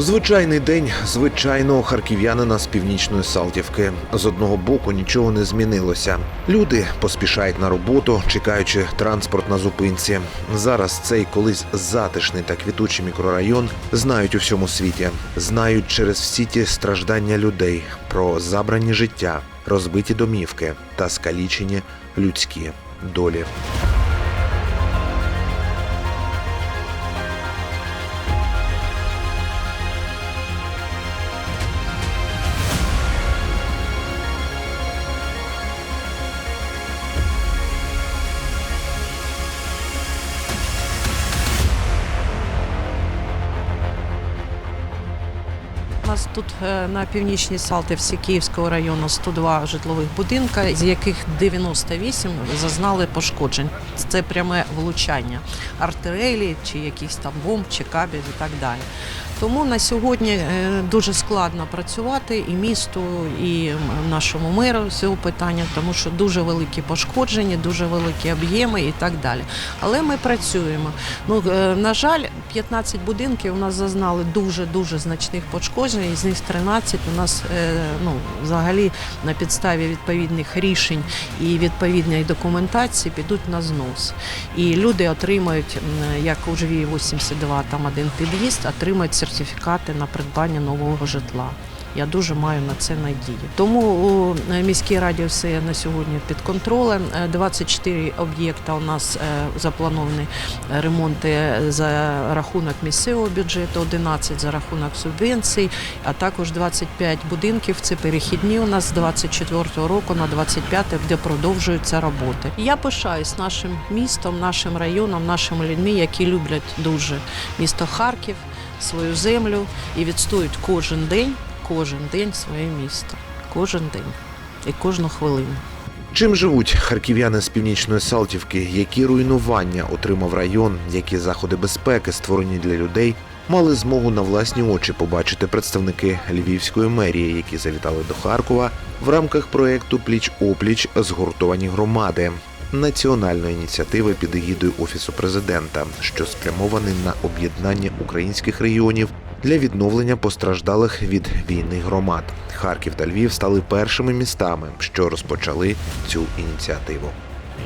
Звичайний день звичайного харків'янина з північної Салтівки. З одного боку нічого не змінилося. Люди поспішають на роботу, чекаючи транспорт на зупинці. Зараз цей колись затишний та квітучий мікрорайон знають у всьому світі, знають через всі ті страждання людей про забрані життя, розбиті домівки та скалічені людські долі. Нас тут е, на північній Салтівці Київського району 102 житлових будинка, з яких 98 зазнали пошкоджень. Це пряме влучання артилерії, чи якихось там бомб, чи кабів і так далі. Тому на сьогодні е, дуже складно працювати і місту, і нашому меру з цього питання, тому що дуже великі пошкодження, дуже великі об'єми і так далі. Але ми працюємо. Ну е, на жаль, 15 будинків у нас зазнали дуже дуже значних пошкоджень. Із них 13 у нас е, ну взагалі на підставі відповідних рішень і відповідної документації підуть на знос. І люди отримають, як у живі 82, там один під'їзд, отримають сертифікати на придбання нового житла. Я дуже маю на це надію. Тому у е, міській раді все на сьогодні під контролем. Е, 24 об'єкта у нас е, заплановані ремонти за рахунок місцевого бюджету, 11 за рахунок субвенцій, а також 25 будинків. Це перехідні у нас з 24 року на 25, де продовжуються роботи. Я пишаюсь нашим містом, нашим районом, нашими людьми, які люблять дуже місто Харків, свою землю і відстоюють кожен день, кожен день своє місто, кожен день і кожну хвилину. Чим живуть харків'яни з північної Салтівки, які руйнування отримав район, які заходи безпеки, створені для людей, мали змогу на власні очі побачити представники львівської мерії, які завітали до Харкова в рамках проекту Пліч опліч згуртовані громади національної ініціативи під егідою офісу президента, що спрямований на об'єднання українських регіонів для відновлення постраждалих від війни громад. Харків та Львів стали першими містами, що розпочали цю ініціативу.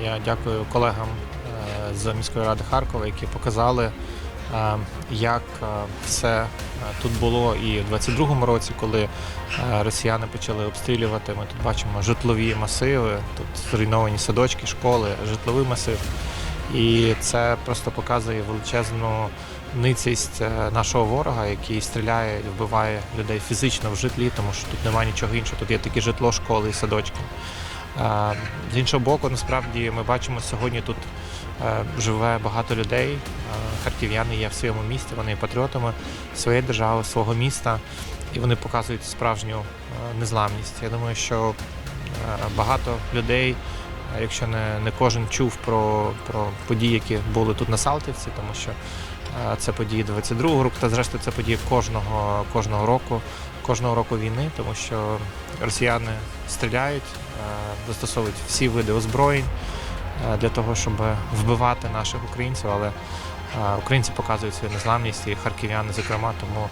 Я дякую колегам е, з міської ради Харкова, які показали, як е, все е, тут було і в 22-му році, коли е, росіяни почали обстрілювати. Ми тут бачимо житлові масиви, тут зруйновані садочки, школи, житловий масив. І це просто показує величезну ницість е, нашого ворога, який стріляє і вбиває людей фізично в житлі, тому що тут немає нічого іншого. Тут є тільки житло, школи і садочки. З іншого боку, насправді ми бачимо сьогодні тут е, живе багато людей. Е, Харків'яни є в своєму місті, вони є патріотами своєї держави, свого міста, і вони показують справжню е, незламність. Я думаю, що багато людей, якщо не, не кожен чув про, про події, які були тут на Салтівці, тому що е, це події 22-го року, та зрештою це події кожного, кожного року, кожного року війни, тому що росіяни стріляють, е, застосовують всі види озброєнь е, для того, щоб вбивати наших українців, але українці показують свою незламність і харків'яни, зокрема. Тому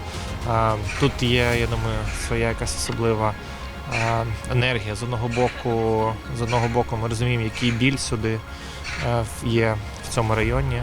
тут є, я думаю, своя якась особлива енергія. З одного боку, з одного боку, ми розуміємо, який біль сюди е, є в цьому районі.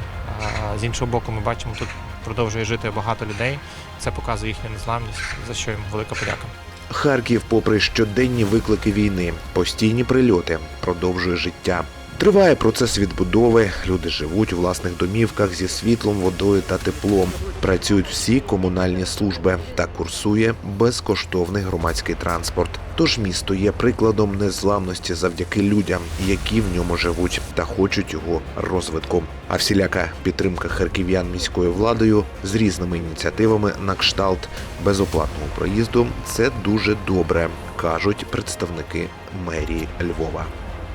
З іншого боку, ми бачимо, тут продовжує жити багато людей. Це показує їхню незламність, за що їм велика подяка. Харків, попри щоденні виклики війни, постійні прильоти, продовжує життя. Триває процес відбудови. Люди живуть у власних домівках зі світлом, водою та теплом. Працюють всі комунальні служби та курсує безкоштовний громадський транспорт. Тож місто є прикладом незламності завдяки людям, які в ньому живуть та хочуть його розвитку. А всіляка підтримка харків'ян міською владою з різними ініціативами на кшталт безоплатного проїзду це дуже добре, кажуть представники мерії Львова.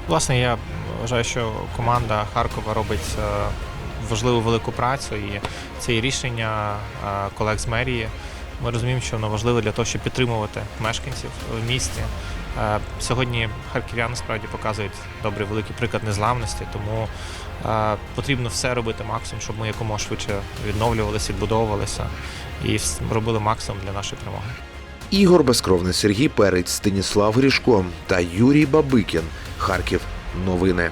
Власне, я вважаю, що команда Харкова робить е, важливу велику працю, і це і рішення е, колег з мерії. Ми розуміємо, що воно важливе для того, щоб підтримувати мешканців в місті. Е, Сьогодні харків'яни справді показують добрий великий приклад незламності, тому потрібно все робити максимум, щоб ми якомога швидше відновлювалися, відбудовувалися і робили максимум для нашої перемоги. Ігор Безкровний, Сергій Перець, Станіслав Грішко та Юрій Бабикін. Харків. Новини.